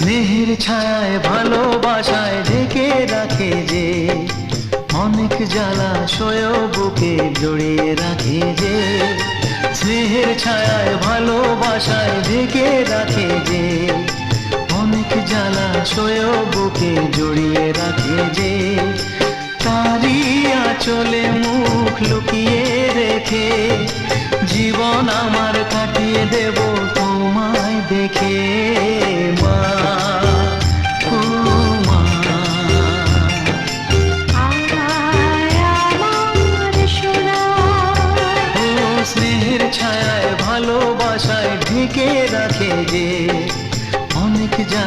স্নেহের ছায়ায়, ভালোবাসায় ঢেকে রাখে যে, অনেক জ্বালা সয় বুকে জড়িয়ে রাখে যে, স্নেহের ছায়ায়, ভালোবাসায় ঢেকে রাখে যে, অনেক জ্বালা সয় বুকে জড়িয়ে রাখে যে তারি আঁচলে মুখ লুকিয়ে রেখে, জীবন আমার কাটিয়ে দেব, তোমায় দেখে। ছায়ায় ভালোবাসায় ঢেকে রাখে যে অনেক যা